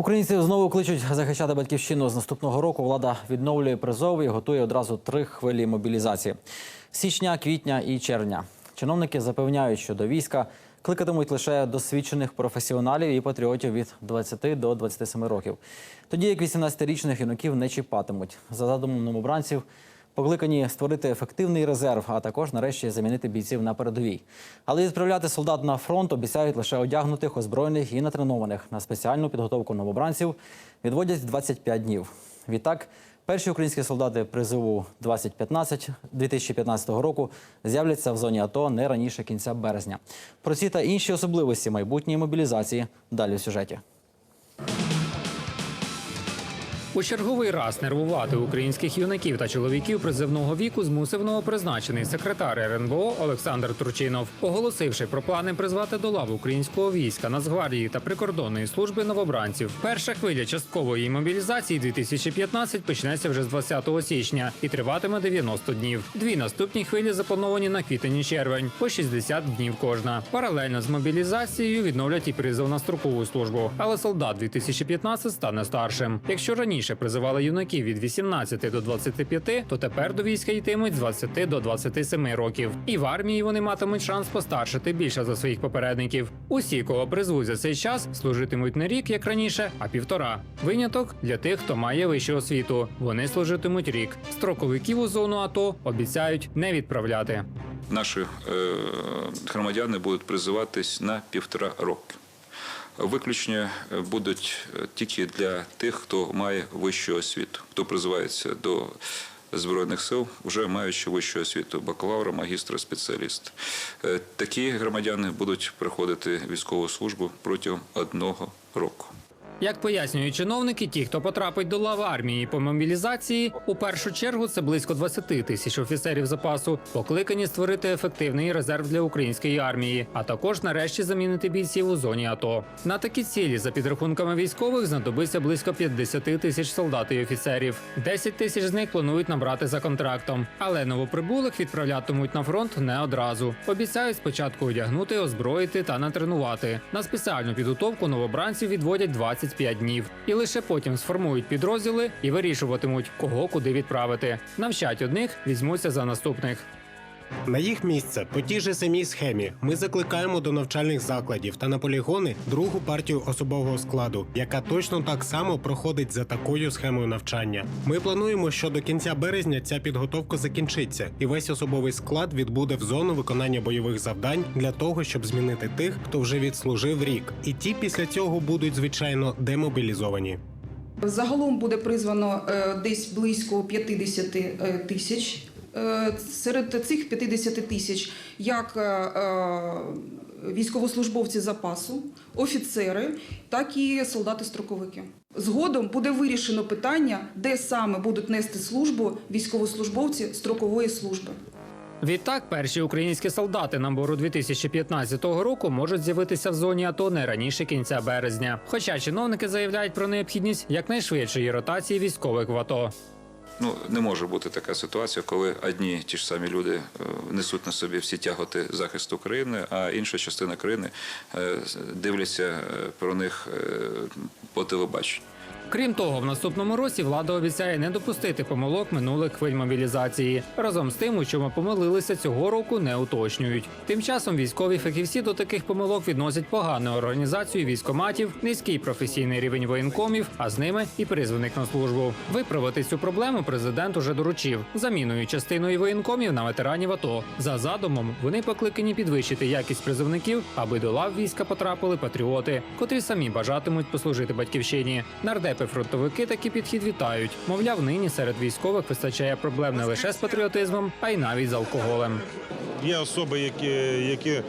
Українці знову кличуть захищати батьківщину з наступного року. Влада відновлює призов і готує одразу три хвилі мобілізації: січня, квітня і червня. Чиновники запевняють, що до війська кликатимуть лише досвідчених професіоналів і патріотів від 20 до 27 років. Тоді як 18-річних юнаків не чіпатимуть. За задумом новобранців покликані створити ефективний резерв, а також нарешті замінити бійців на передовій. Але відправляти солдат на фронт обіцяють лише одягнутих, озброєних і натренованих. На спеціальну підготовку новобранців відводять 25 днів. Відтак, перші українські солдати призову 2015 2015 року з'являться в зоні АТО не раніше кінця березня. Про ці та інші особливості майбутньої мобілізації далі в сюжеті. У черговий раз нервувати українських юнаків та чоловіків призивного віку змусив новопризначений секретар РНБО Олександр Турчинов, оголосивши про плани призвати до лав українського війська, Нацгвардії та прикордонної служби новобранців. Перша хвиля часткової мобілізації 2015 почнеться вже з 20 січня і триватиме 90 днів. Дві наступні хвилі заплановані на квітень і червень по 60 днів кожна. Паралельно з мобілізацією відновлять і призов на строкову службу. Але солдат 2015 стане старшим. Якщо раніше призивали юнаків від 18 до 25, то тепер до війська йтимуть з 20 до 27 років. І в армії вони матимуть шанс постаршити більше за своїх попередників. Усі, кого призвуть за цей час, служитимуть не рік, як раніше, а півтора. Виняток для тих, хто має вищу освіту. Вони служитимуть рік. Строковиків у зону АТО обіцяють не відправляти. Наші е, громадяни будуть призиватись на півтора роки. Виключення е, будуть е, тільки для тих, хто має вищу освіту, хто призивається до Збройних сил, вже маючи вищу освіту бакалавра, магістра, спеціаліста. Е, Такі громадяни будуть приходити військову службу протягом одного року. Як пояснюють чиновники, ті, хто потрапить до лав армії по мобілізації, у першу чергу це близько 20 тисяч офіцерів запасу, покликані створити ефективний резерв для української армії, а також нарешті замінити бійців у зоні АТО. На такі цілі, за підрахунками військових, знадобиться близько 50 тисяч солдат і офіцерів. 10 тисяч з них планують набрати за контрактом, але новоприбулих відправлятимуть на фронт не одразу. Обіцяють спочатку одягнути, озброїти та натренувати. На спеціальну підготовку новобранців відводять 25 днів, і лише потім сформують підрозділи і вирішуватимуть, кого куди відправити. Навчать одних, візьмуться за наступних. На їх місце по тій же самій схемі ми закликаємо до навчальних закладів та на полігони другу партію особового складу, яка точно так само проходить за такою схемою навчання. Ми плануємо, що до кінця березня ця підготовка закінчиться, і весь особовий склад відбуде в зону виконання бойових завдань для того, щоб змінити тих, хто вже відслужив рік. І ті після цього будуть звичайно демобілізовані. Загалом буде призвано е, десь близько 50 е, тисяч. Е, Серед цих 50 тисяч як е, е, військовослужбовці запасу, офіцери, так і солдати-строковики. Згодом буде вирішено питання, де саме будуть нести службу військовослужбовці строкової служби. Відтак, перші українські солдати набору 2015 року можуть з'явитися в зоні АТО не раніше кінця березня. Хоча чиновники заявляють про необхідність якнайшвидшої ротації військових в АТО. Ну не може бути така ситуація, коли одні ті ж самі люди е, несуть на собі всі тяготи захисту країни, а інша частина країни е, дивляться е, про них по телебаченню. Крім того, в наступному році влада обіцяє не допустити помилок минулих хвиль мобілізації. Разом з тим, у чому помилилися цього року, не уточнюють. Тим часом військові фахівці до таких помилок відносять погану організацію військоматів, низький професійний рівень воєнкомів, а з ними і призваних на службу. Виправити цю проблему президент уже доручив заміною частиною воєнкомів на ветеранів АТО. За задумом вони покликані підвищити якість призовників, аби до лав війська потрапили патріоти, котрі самі бажатимуть послужити батьківщині. Нардепи фронтовики такий підхід вітають. Мовляв, нині серед військових вистачає проблем не лише з патріотизмом, а й навіть з алкоголем. Є особи, які, які е,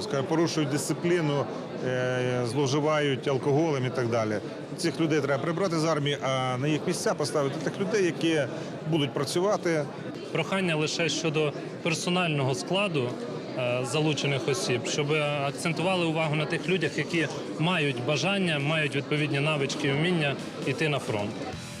скажімо, порушують дисципліну, е, зловживають алкоголем і так далі. Цих людей треба прибрати з армії, а на їх місця поставити тих людей, які будуть працювати. Прохання лише щодо персонального складу е, залучених осіб, щоб акцентували увагу на тих людях, які мають бажання, мають відповідні навички вміння йти на фронт.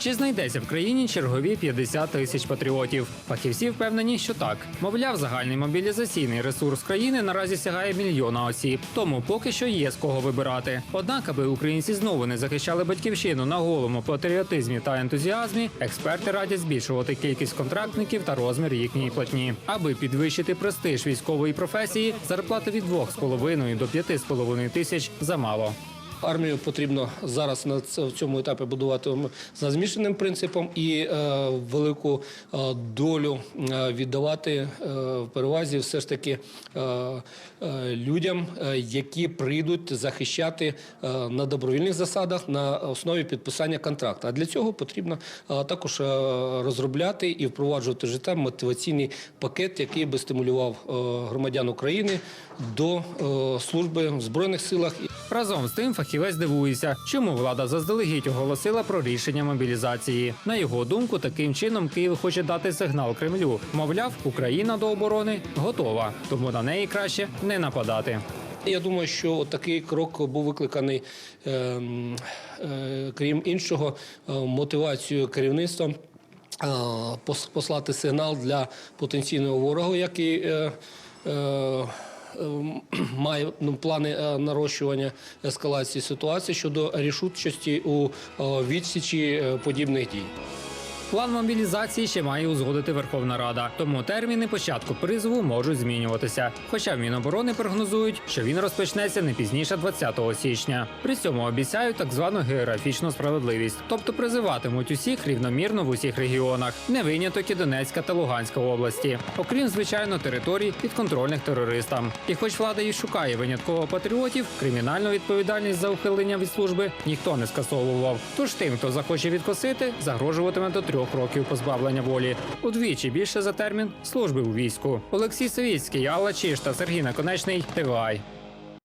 Чи знайдеться в країні чергові 50 тисяч патріотів? Фахівці впевнені, що так. Мовляв, загальний мобілізаційний ресурс країни наразі сягає мільйона осіб, тому поки що є з кого вибирати. Однак, аби українці знову не захищали батьківщину на голому патріотизмі та ентузіазмі, експерти радять збільшувати кількість контрактників та розмір їхньої платні. Аби підвищити престиж військової професії, зарплати від 2,5 до 5,5 тисяч замало. Армію потрібно зараз на цьому етапі будувати за змішаним принципом і е, велику е, долю е, віддавати в перевазі все ж таки людям, які прийдуть захищати на добровільних засадах на основі підписання контракту. А для цього потрібно також розробляти і впроваджувати життя мотиваційний пакет, який би стимулював громадян України до служби в збройних силах. Разом з тим, фахівець дивується, чому влада заздалегідь оголосила про рішення мобілізації. На його думку, таким чином Київ хоче дати сигнал Кремлю. Мовляв, Україна до оборони готова, тому на неї краще не нападати. Я думаю, що такий крок був викликаний, е, м, е, крім іншого, е, мотивацією керівництва е, послати сигнал для потенційного ворога, який має ну, плани е, нарощування ескалації ситуації щодо рішучості у е, відсічі е, подібних дій. План мобілізації ще має узгодити Верховна Рада, тому терміни початку призову можуть змінюватися. Хоча в Міноборони прогнозують, що він розпочнеться не пізніше 20 січня. При цьому обіцяють так звану географічну справедливість, тобто призиватимуть усіх рівномірно в усіх регіонах, не виняток і Донецька та Луганська області, окрім звичайно територій підконтрольних терористам. І хоч влада і шукає винятково патріотів, кримінальну відповідальність за ухилення від служби ніхто не скасовував. Тож тим, хто захоче відкосити, загрожуватиме до трьох років позбавлення волі. Удвічі більше за термін служби у війську. Олексій Савіцький, Алла Чиш та Сергій Наконечний. ТВАЙ.